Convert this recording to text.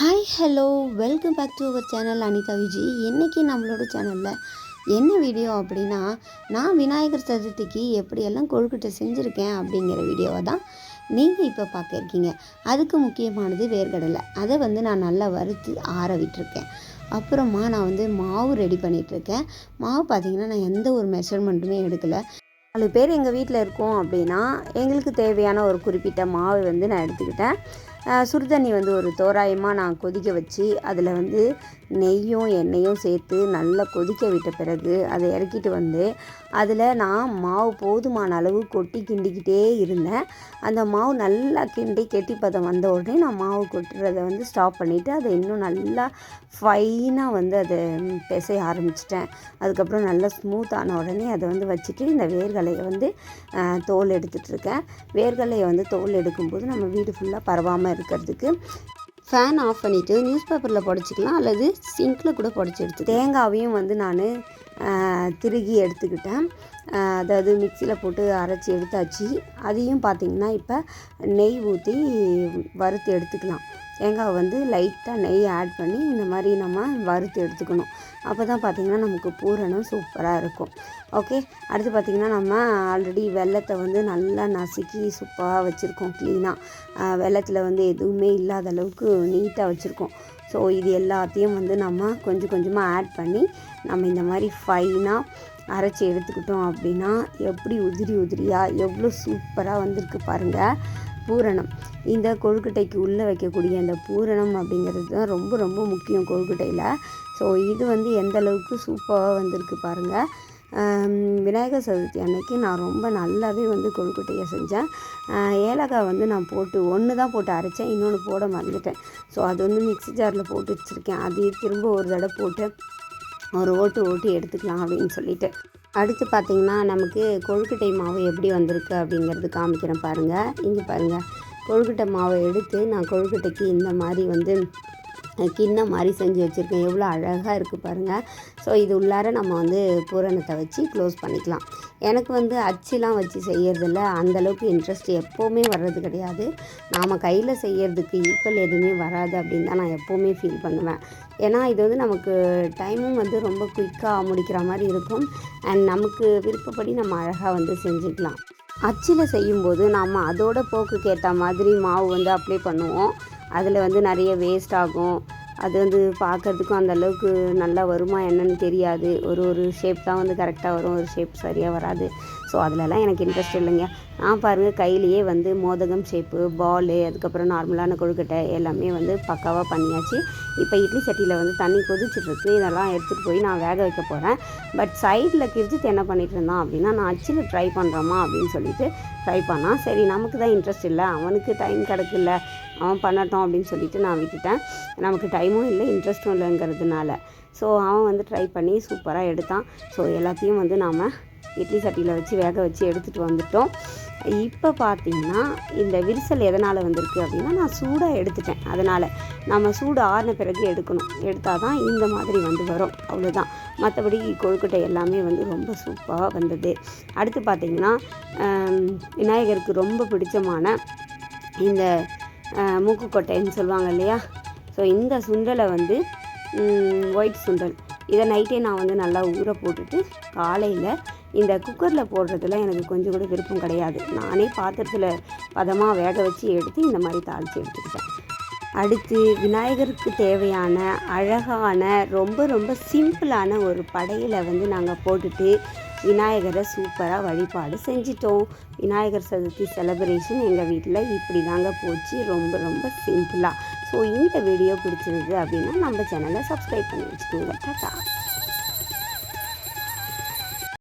Hi hello welcome back to our channel Anitha Viji இன்றைக்கி நம்மளோட சேனலில் என்ன வீடியோ அப்படின்னா நான் விநாயகர் சதுர்த்திக்கு எப்படியெல்லாம் கொழுக்கட்டை செஞ்சுருக்கேன் அப்படிங்கிற வீடியோவை தான் நீங்கள் இப்போ பார்க்க இருக்கீங்க அதுக்கு முக்கியமானது வேர்க்கடலை. அதை வந்து நான் நல்லா வறுத்து ஆற விட்டுருக்கேன். அப்புறமா நான் வந்து மாவு ரெடி பண்ணிகிட்ருக்கேன் மாவு பார்த்திங்கன்னா நான் எந்த ஒரு மெஷர்மெண்ட்டுமே எடுக்கலை. நாலு பேர் எங்கள் வீட்டில் இருக்கோம் அப்படின்னா எங்களுக்கு தேவையான ஒரு குறிப்பிட்ட மாவு வந்து நான் எடுத்துக்கிட்டேன். சுடுதண்ணி வந்து ஒரு தோராயமாக நான் கொதிக்க வச்சு அதில் வந்து நெய்யும் எண்ணெயும் சேர்த்து நல்லா கொதிக்க விட்ட பிறகு அதை இறக்கிட்டு வந்து அதில் நான் மாவு போதுமான அளவு கொட்டி கிண்டிக்கிட்டே இருந்தேன். அந்த மாவு நல்லா கிண்டி கெட்டி பதம் வந்த உடனே நான் மாவு கொட்டுறதை வந்து ஸ்டாப் பண்ணிவிட்டு அதை இன்னும் நல்லா ஃபைனாக வந்து அதை பிசைய ஆரம்பிச்சிட்டேன். அதுக்கப்புறம் நல்லா ஸ்மூத் ஆன உடனே அதை வந்து வச்சுட்டு இந்த வேர்கலையை வந்து தோல் எடுத்துகிட்ருக்கேன் வேர்கலையை வந்து தோல் எடுக்கும்போது நம்ம வீடு ஃபுல்லாக பரவாமல் இருக்கிறதுக்கு ஃபேன் ஆஃப் பண்ணிவிட்டு நியூஸ் பேப்பரில் புடச்சிக்கலாம் அல்லது சிங்கில் கூட புடச்சி எடுத்து தேங்காவையும் வந்து நான் திருகி எடுத்துக்கிட்டேன். அதாவது மிக்சியில் போட்டு அரைச்சி எடுத்தாச்சு. அதையும் பார்த்திங்கன்னா இப்போ நெய் ஊற்றி வறுத்து எடுத்துக்கலாம். தேங்காய் வந்து லைட்டாக நெய் ஆட் பண்ணி இந்த மாதிரி நம்ம வறுத்து எடுத்துக்கணும். அப்போ தான் பார்த்திங்கன்னா நமக்கு பூரணம் சூப்பராக இருக்கும். ஓகே? அடுத்து பார்த்திங்கன்னா நம்ம ஆல்ரெடி வெள்ளத்தை வந்து நல்லா நசுக்கி சூப்பராக வச்சுருக்கோம் க்ளீனாக வெள்ளத்தில் வந்து எதுவுமே இல்லாத அளவுக்கு நீட்டாக வச்சுருக்கோம். ஸோ இது எல்லாத்தையும் வந்து நம்ம கொஞ்சம் கொஞ்சமாக ஆட் பண்ணி நம்ம இந்த மாதிரி ஃபைனாக அரைச்சி எடுத்துக்கிட்டோம் அப்படின்னா எப்படி உதிரி உதிரியாக எவ்வளோ சூப்பராக வந்திருக்கு பாருங்கள் பூரணம். இந்த கொழுக்கட்டைக்கு உள்ளே வைக்கக்கூடிய அந்த பூரணம் அப்படிங்கிறது தான் ரொம்ப ரொம்ப முக்கியம் கொழுக்கட்டையில். ஸோ இது வந்து எந்த அளவுக்கு சூப்பராக வந்திருக்கு பாருங்கள் விநாயகர் சதுர்த்தி அன்னைக்கு நான் ரொம்ப நல்லாவே வந்து கொழுக்கட்டையை செஞ்சேன். ஏலக்காய் வந்து நான் போட்டு ஒன்று தான் போட்டு அரைச்சேன் இன்னொன்று போட மறந்துட்டேன். ஸோ அது வந்து மிக்ஸி ஜாரில் போட்டு வச்சுருக்கேன். அதையே திரும்ப ஒரு தடவை போட்டு ஒரு ஓட்டு ஓட்டி எடுத்துக்கலாம் அப்படின்னு சொல்லிட்டு. அடுத்து பார்த்திங்கன்னா நமக்கு கொழுக்கட்டை மாவு எப்படி வந்திருக்கு அப்படிங்கிறது காமிக்கிறேன் பாருங்கள் இங்கே பாருங்கள் கொழுக்கட்டை மாவை எடுத்து நான் கொழுக்கட்டைக்கு இந்த மாதிரி வந்து கிண்ணம் மாதிரி செஞ்சு வச்சுருக்கேன். எவ்வளோ அழகாக இருக்குது பாருங்கள் ஸோ இது உள்ளார நம்ம வந்து பூரணத்தை வச்சு க்ளோஸ் பண்ணிக்கலாம். எனக்கு வந்து அச்சுலாம் வச்சு செய்யறதில்ல. அந்தளவுக்கு இன்ட்ரெஸ்ட் எப்போவுமே வர்றது கிடையாது. நாம் கையில் செய்கிறதுக்கு ஈக்குவல் எதுவுமே வராது அப்படின்னு தான் நான் எப்போவுமே ஃபீல் பண்ணுவேன். ஏன்னா இது வந்து நமக்கு டைமும் வந்து ரொம்ப குயிக்காக முடிக்கிற மாதிரி இருக்கும். அண்ட் நமக்கு விருப்பப்படி நம்ம அழகாக வந்து செஞ்சுக்கலாம். அச்சில் செய்யும்போது நம்ம அதோட போக்குக்கு ஏற்ற மாதிரி மாவு வந்து அப்ளை பண்ணுவோம். அதில் வந்து நிறைய வேஸ்ட் ஆகும். அது வந்து பார்க்கறதுக்கும் அந்தளவுக்கு நல்லா வருமா என்னன்னு தெரியாது. ஒரு ஒரு ஷேப் தான் வந்து கரெக்டாக வரும். ஒரு ஷேப் சரியாக வராது. ஸோ அதிலலாம் எனக்கு இன்ட்ரெஸ்ட் இல்லைங்க. நான் பாருங்கள் கையிலேயே வந்து மோதகம் ஷேப்பு பாலு அதுக்கப்புறம் நார்மலான கொழுக்கட்டை எல்லாமே வந்து பக்காவாக பண்ணியாச்சு. இப்போ இட்லி சட்டியில் வந்து தண்ணி கொதிச்சிட்ருக்கு இதெல்லாம் எடுத்துகிட்டு போய் நான் வேக வைக்க போகிறேன் பட் சைடில் கிரிச்சிட்டு என்ன பண்ணிட்டு இருந்தான் அப்படின்னா நான் அச்சில் ட்ரை பண்ணுறோமா அப்படின்னு சொல்லிட்டு ட்ரை பண்ணான். சரி நமக்கு தான் இன்ட்ரெஸ்ட் இல்லை. அவனுக்கு டைம் கிடைக்கல. அவன் பண்ணட்டும் அப்படின்னு சொல்லிட்டு நான் விட்டுட்டேன். நமக்கு டைமும் இல்லை இன்ட்ரெஸ்ட்டும் இல்லைங்கிறதுனால. ஸோ அவன் வந்து ட்ரை பண்ணி சூப்பராக எடுத்தான். ஸோ எல்லாத்தையும் வந்து நாம் இட்லி சட்டியில் வச்சு வேக வச்சு எடுத்துகிட்டு வந்துட்டோம். இப்போ பார்த்தீங்கன்னா இந்த விரிசல் எதனால் வந்திருக்கு அப்படின்னா நான் சூடாக எடுத்துட்டேன். அதனால் நம்ம சூடு ஆறின பிறகு எடுக்கணும். எடுத்தால் தான் இந்த மாதிரி வந்து வரும். அவ்வளோதான் மற்றபடி கொழுக்கட்டை எல்லாமே வந்து ரொம்ப சூப்பராக வந்தது. அடுத்து பார்த்திங்கன்னா விநாயகருக்கு ரொம்ப பிடிச்சமான இந்த மூக்குக்கொட்டைன்னு சொல்லுவாங்க இல்லையா? ஸோ இந்த சுண்டலை வந்து ஒயிட் சுண்டல். இதை நைட்டே நான் வந்து நல்லா ஊற போட்டுட்டு காலையில் இந்த குக்கரில் போடுறதுல எனக்கு கொஞ்சம் கூட விருப்பம் கிடையாது. நானே பாத்திரத்தில் பதமாக வேக வச்சு எடுத்து இந்த மாதிரி தாளித்து எடுத்துக்கிட்டேன். அடுத்து விநாயகருக்கு தேவையான அழகான ரொம்ப ரொம்ப சிம்பிளான ஒரு படையில் வந்து நாங்கள் போட்டுட்டு விநாயகரை சூப்பராக வழிபாடு செஞ்சிட்டோம். விநாயகர் சதுர்த்தி செலப்ரேஷன் எங்கள் வீட்டில் இப்படி தாங்க போச்சு. ரொம்ப ரொம்ப சிம்பிளாக ஸோ இந்த வீடியோ பிடிச்சிருக்கு அப்படின்னா நம்ம சேனலை சப்ஸ்கிரைப் பண்ணி வச்சுக்கோங்க. டாட்டா.